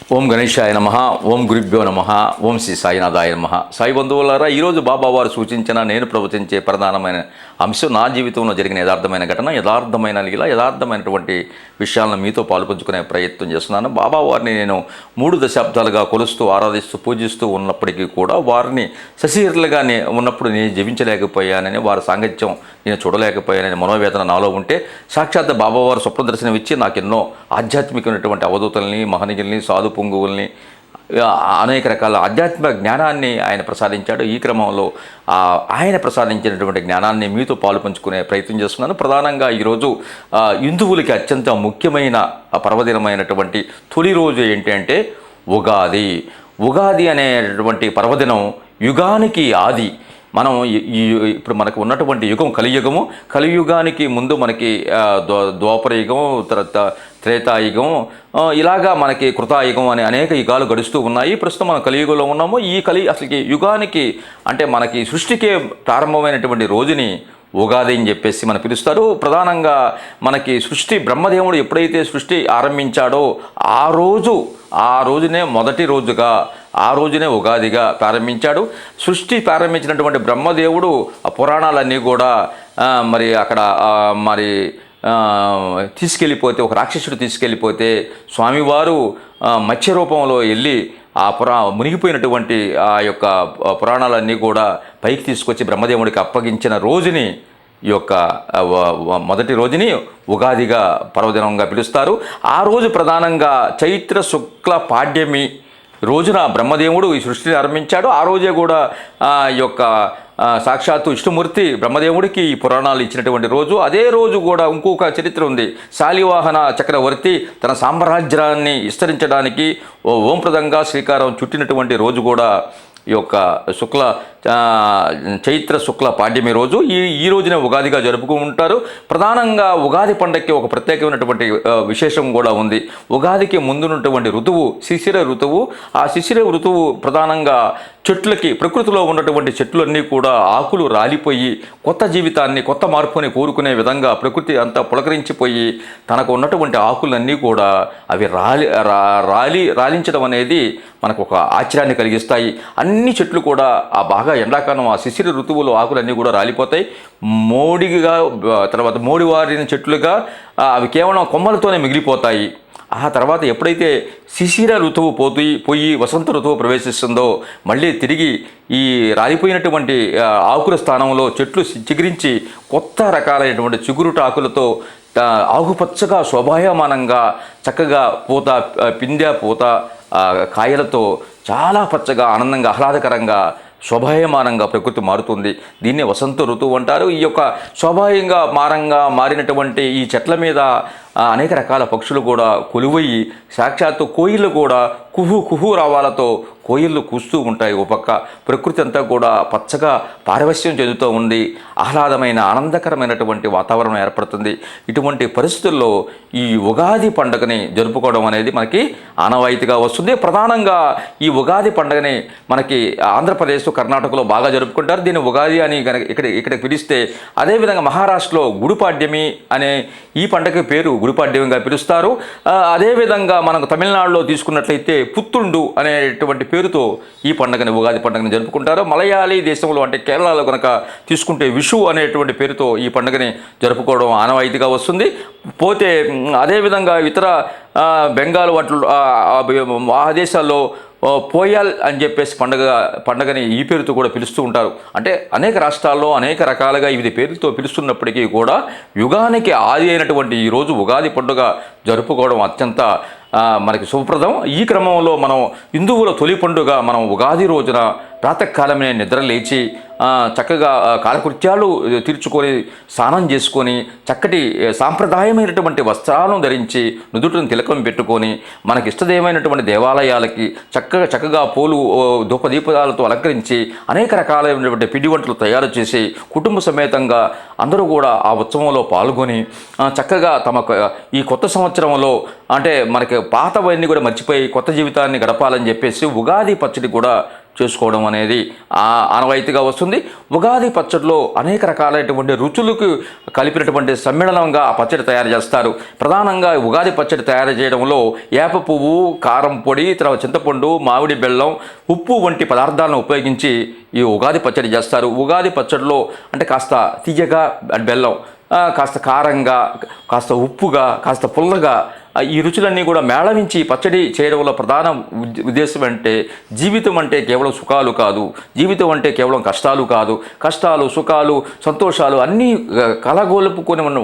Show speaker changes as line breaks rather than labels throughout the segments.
ఓం గణేశాయ నమ ఓం గురుభ్యో నమ ఓం శ్రీ సాయినాథాయ నమ. సాయి బంధువులారా ఈరోజు బాబా వారు సూచించిన నేను ప్రవచించే ప్రధానమైన అంశం నా జీవితంలో జరిగిన యథార్థమైన ఘటన యథార్థమైన ఇలా యథార్థమైనటువంటి విషయాలను మీతో పాల్పంచుకునే ప్రయత్నం చేస్తున్నాను. బాబా వారిని నేను మూడు దశాబ్దాలుగా కొలుస్తూ ఆరాధిస్తూ పూజిస్తూ ఉన్నప్పటికీ కూడా వారిని సశీరులుగా ఉన్నప్పుడు నేను జీవించలేకపోయానని వారి సాంగత్యం నేను చూడలేకపోయానని మనోవేదన నాలో ఉంటే సాక్షాత్ బాబావారు స్వప్న దర్శనం ఇచ్చి నాకెన్నో ఆధ్యాత్మికమైనటువంటి అవధూతల్ని మహనీయుల్ని సాధు పొంగువుల్ని అనేక రకాల ఆధ్యాత్మిక జ్ఞానాన్ని ఆయన ప్రసాదించాడు. ఈ క్రమంలో ఆయన ప్రసాదించినటువంటి జ్ఞానాన్ని మీతో పాలు పంచుకునే ప్రయత్నం చేస్తున్నాను. ప్రధానంగా ఈరోజు హిందువులకి అత్యంత ముఖ్యమైన పర్వదినమైనటువంటి తొలి రోజు ఏంటి అంటే ఉగాది. ఉగాది అనేటువంటి పర్వదినం యుగానికి ఆది. మనం ఈ- ఈ ఇప్పుడు మనకు ఉన్నటువంటి యుగం కలియుగము కలియుగానికి ముందు మనకి ఆ, ద్వా- యుగం తర్వాత త్రేతాయుగం ఇలాగా మనకి కృతాయుగం అనే అనేక యుగాలు గడుస్తూ ఉన్నాయి. ప్రస్తుతం మనం కలియుగంలో ఉన్నాము. ఈ కలి అసలుకి యుగానికి అంటే మనకి సృష్టికే ప్రారంభమైనటువంటి రోజుని ఉగాది అని చెప్పేసి మనం పిలుస్తారు. ప్రధానంగా మనకి సృష్టి బ్రహ్మదేవుడు ఎప్పుడైతే సృష్టి ఆరంభించాడో ఆ రోజు ఆ రోజునే మొదటి రోజుగా ఆ రోజునే ఉగాదిగా ప్రారంభించాడు. సృష్టి ప్రారంభించినటువంటి బ్రహ్మదేవుడు ఆ పురాణాలన్నీ కూడా మరి అక్కడ మరి తీసుకెళ్ళిపోతే ఒక రాక్షసుడు తీసుకెళ్ళిపోతే స్వామివారు మత్స్య రూపంలో వెళ్ళి ఆ పురా మునిగిపోయినటువంటి ఆ యొక్క పురాణాలన్నీ కూడా పైకి తీసుకొచ్చి బ్రహ్మదేవుడికి అప్పగించిన రోజుని ఈ యొక్క మొదటి రోజుని ఉగాదిగా పర్వదినంగా పిలుస్తారు. ఆ రోజు ప్రధానంగా చైత్ర శుక్ల పాడ్యమి రోజున బ్రహ్మదేవుడు ఈ సృష్టిని ఆరంభించాడు. ఆ రోజే కూడా ఆ యొక్క సాక్షాత్తు విష్ణుమూర్తి బ్రహ్మదేవుడికి ఈ పురాణాలు ఇచ్చినటువంటి రోజు. అదే రోజు కూడా ఇంకొక చరిత్ర ఉంది. శాలివాహన చక్రవర్తి తన సామ్రాజ్యాన్ని విస్తరించడానికి ఓ ఓంప్రదంగా శ్రీకారం చుట్టినటువంటి రోజు కూడా ఈ యొక్క శుక్ల చైత్ర శుక్ల పాడ్యమి రోజు ఈ ఈ రోజునే ఉగాదిగా జరుపుకుంటారు ప్రధానంగా ఉగాది పండగకి ఒక ప్రత్యేకమైనటువంటి విశేషం కూడా ఉంది. ఉగాదికి ముందున్నటువంటి ఋతువు శిశిర ఋతువు. ఆ శిశిర ఋతువు ప్రధానంగా చెట్లకి ప్రకృతిలో ఉన్నటువంటి చెట్లన్నీ కూడా ఆకులు రాలిపోయి కొత్త జీవితాన్ని కొత్త మార్పుని కోరుకునే విధంగా ప్రకృతి అంతా పులకరించిపోయి తనకు ఉన్నటువంటి ఆకులన్నీ కూడా అవి రాలి రా- రాలి రాలించడం అనేది మనకు ఒక ఆశ్చర్యాన్ని కలిగిస్తాయి. అన్ని చెట్లు కూడా ఆ బాగా ఎండాకాలం ఆ శిశిర ఋతువులో ఆకులన్నీ కూడా రాలిపోతాయి. మోడిగా తర్వాత మోడివారిన చెట్లుగా అవి కేవలం కొమ్మలతోనే మిగిలిపోతాయి. ఆ తర్వాత ఎప్పుడైతే శిశిర ఋతువు పోయి పోయి వసంత ఋతువు ప్రవేశిస్తుందో మళ్ళీ తిరిగి ఈ రాలిపోయినటువంటి ఆకుల స్థానంలో చెట్లు చిగురించి కొత్త రకాలైనటువంటి చిగురుట ఆకులతో ఆకుపచ్చగా శోభాయమానంగా చక్కగా పూత పిందె పూత కాయలతో చాలా పచ్చగా ఆనందంగా ఆహ్లాదకరంగా శోభాయమానంగా ప్రకృతి మారుతుంది. దీన్ని వసంత ఋతువు అంటారు. ఈ యొక్క శోభాయంగా మారంగా మారినటువంటి ఈ చెట్ల మీద అనేక రకాల పక్షులు కూడా కొలువయ్యి సాక్షాత్తు కోయిళ్ళు కూడా కుహు కుహు రావాలతో కోయిళ్ళు కూస్తూ ఉంటాయి. ఓ పక్క ప్రకృతి అంతా కూడా పచ్చగా పారవశ్యం చెందుతూ ఉంది. ఆహ్లాదమైన ఆనందకరమైనటువంటి వాతావరణం ఏర్పడుతుంది. ఇటువంటి పరిస్థితుల్లో ఈ ఉగాది పండుగని జరుపుకోవడం అనేది మనకి ఆనవాయితీగా వస్తుంది. ప్రధానంగా ఈ ఉగాది పండుగని మనకి ఆంధ్రప్రదేశ్ కర్ణాటకలో బాగా జరుపుకుంటారు. దీన్ని ఉగాది అని కనుక ఇక్కడ ఇక్కడ పిలిస్తే అదేవిధంగా మహారాష్ట్రలో గుడిపాడ్యమి అనే ఈ పండుగ పేరు గుడిపాడ్యమిగా పిలుస్తారు. అదేవిధంగా మనకు తమిళనాడులో తీసుకున్నట్లయితే పుత్తుండు అనేటువంటి పేరుతో ఈ పండుగని ఉగాది పండుగని జరుపుకుంటారు. మలయాళీ దేశంలో అంటే కేరళలో కనుక తీసుకుంటే విషు అనేటువంటి పేరుతో ఈ పండుగని జరుపుకోవడం ఆనవాయితీగా వస్తుంది. పోతే అదేవిధంగా ఇతర బెంగాల్ వాటి ఆ, దేశాల్లో పోయాల్ అని చెప్పేసి పండగ పండగని ఈ పేరుతో కూడా పిలుస్తూ ఉంటారు. అంటే అనేక రాష్ట్రాల్లో అనేక రకాలుగా వివిధ పేర్లతో పిలుస్తున్నప్పటికీ కూడా యుగానికి ఆది అయినటువంటి ఈ రోజు ఉగాది పండుగ జరుపుకోవడం అత్యంత మనకి శుభప్రదం. ఈ క్రమంలో మనం హిందువుల తొలి పండుగ మనం ఉగాది రోజున ప్రాతకాలమే నిద్ర లేచి చక్కగా కాలకృత్యాలు తీర్చుకొని స్నానం చేసుకొని చక్కటి సాంప్రదాయమైనటువంటి వస్త్రాలను ధరించి నుదుటిని తిలకం పెట్టుకొని మనకి ఇష్టదేవమైనటువంటి దేవాలయాలకి చక్కగా చక్కగా పూలు దూపదీపాలతో ధూపదీపాలతో అలంకరించి అనేక రకాలైనటువంటి పిండి వంటలు తయారు చేసి కుటుంబ సమేతంగా అందరూ కూడా ఆ ఉత్సవంలో పాల్గొని చక్కగా తమ ఈ కొత్త సంవత్సరంలో అంటే మనకి పాతవన్నీ కూడా మర్చిపోయి కొత్త జీవితాన్ని గడపాలని చెప్పేసి ఉగాది పచ్చడి కూడా చేసుకోవడం అనేది ఆనవాయితీగా వస్తుంది. ఉగాది పచ్చడిలో అనేక రకాలైనటువంటి రుచులకు కలిపినటువంటి సమ్మేళనంగా ఆ పచ్చడి తయారు చేస్తారు. ప్రధానంగా ఉగాది పచ్చడి తయారు చేయడంలో వేప పువ్వు కారం పొడి తర్వాత చింతపండు మామిడి బెల్లం ఉప్పు వంటి పదార్థాలను ఉపయోగించి ఈ ఉగాది పచ్చడి చేస్తారు. ఉగాది పచ్చడిలో అంటే కాస్త తీయగా బెల్లం కాస్త కారంగా కాస్త ఉప్పుగా కాస్త పుల్లగా ఈ రుచులన్నీ కూడా మేళవించి పచ్చడి చేయడంలో ప్రధాన ఉద్దేశం అంటే జీవితం అంటే కేవలం సుఖాలు కాదు. జీవితం అంటే కేవలం కష్టాలు కాదు. కష్టాలు సుఖాలు సంతోషాలు అన్నీ ఆ, కలగోలుపుకొని ఉన్న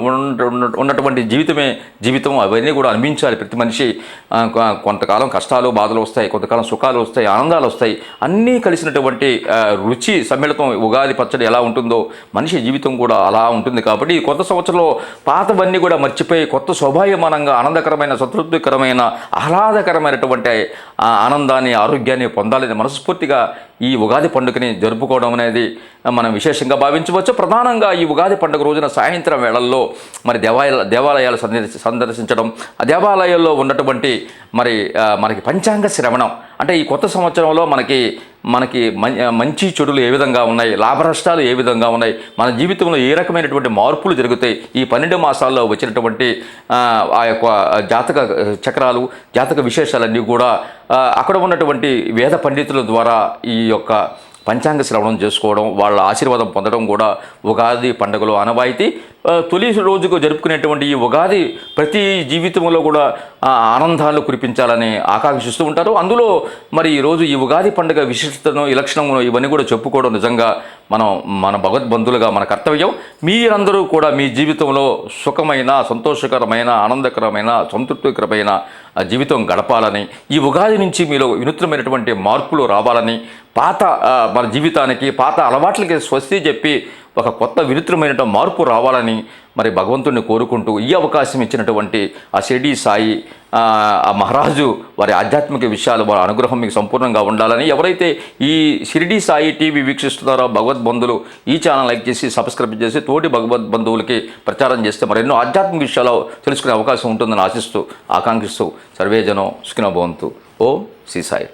ఉన్నటువంటి జీవితమే జీవితం. అవన్నీ కూడా అనిపించాలి ప్రతి మనిషి. కొంతకాలం కష్టాలు బాధలు వస్తాయి కొంతకాలం సుఖాలు వస్తాయి ఆనందాలు వస్తాయి. అన్నీ కలిసినటువంటి రుచి సమ్మిళితం ఉగాది పచ్చడి ఎలా ఉంటుందో మనిషి జీవితం కూడా అలా ఉంటుంది కాబట్టి కొత్త సంవత్సరంలో పాతవన్నీ కూడా మర్చిపోయి కొత్త శోభాయమానంగా ఆనందకరమైన సంతృప్తికరమైన ఆహ్లాదకరమైనటువంటి ఆనందాన్ని ఆరోగ్యాన్ని పొందాలని మనస్ఫూర్తిగా ఈ ఉగాది పండుగని జరుపుకోవడం అనేది మనం విశేషంగా భావించవచ్చు. ప్రధానంగా ఈ ఉగాది పండుగ రోజున సాయంత్రం వేళల్లో మరి దేవాలయ దేవాలయాలు సందర్శి సందర్శించడం ఆ దేవాలయాల్లో ఉన్నటువంటి మరి మనకి పంచాంగ శ్రవణం అంటే ఈ కొత్త సంవత్సరంలో మనకి మనకి మంచి చెడులు ఏ విధంగా ఉన్నాయి లాభనష్టాలు ఏ విధంగా ఉన్నాయి మన జీవితంలో ఏ రకమైనటువంటి మార్పులు జరుగుతాయి ఈ పన్నెండు మాసాల్లో వచ్చినటువంటి ఆ, యొక్క జాతక చక్రాలు జాతక విశేషాలన్నీ కూడా అక్కడ ఉన్నటువంటి వేద పండితుల ద్వారా ఈ యొక్క పంచాంగ శ్రవణం చేసుకోవడం వాళ్ళ ఆశీర్వాదం పొందడం కూడా ఉగాది పండుగలో ఆనవాయితీ తొలి రోజుకు జరుపుకునేటువంటి ఈ ఉగాది ప్రతి జీవితంలో కూడా ఆనందాలు కురిపించాలని ఆకాంక్షిస్తూ ఉంటారు. అందులో మరి ఈరోజు ఈ ఉగాది పండుగ విశిష్టతను ఈ లక్షణమును ఇవన్నీ కూడా చెప్పుకోవడం నిజంగా మనం మన భగవద్బంధులుగా మన కర్తవ్యం. మీరందరూ కూడా మీ జీవితంలో సుఖమైన సంతోషకరమైన ఆనందకరమైన సంతృప్తికరమైన జీవితం గడపాలని ఈ ఉగాది నుంచి మీలో వినూత్నమైనటువంటి మార్పులు రావాలని పాత మన జీవితానికి పాత అలవాట్లకి స్వస్తి చెప్పి ఒక కొత్త వినూత్నమైన మార్పు రావాలని మరి భగవంతుడిని కోరుకుంటూ ఈ అవకాశం ఇచ్చినటువంటి ఆ షిరిడి సాయి ఆ మహారాజు వారి ఆధ్యాత్మిక విషయాలు వారి అనుగ్రహం మీకు సంపూర్ణంగా ఉండాలని ఎవరైతే ఈ షిరిడి సాయి టీవీ వీక్షిస్తున్నారో భగవద్బంధులు ఈ ఛానల్ లైక్ చేసి సబ్స్క్రైబ్ చేసి తోటి భగవద్బంధువులకి ప్రచారం చేస్తే మరి ఎన్నో ఆధ్యాత్మిక విషయాలు తెలుసుకునే అవకాశం ఉంటుందని ఆశిస్తూ ఆకాంక్షిస్తూ సర్వేజనం సుఖినభవంతు ఓం శ్రీ సాయి.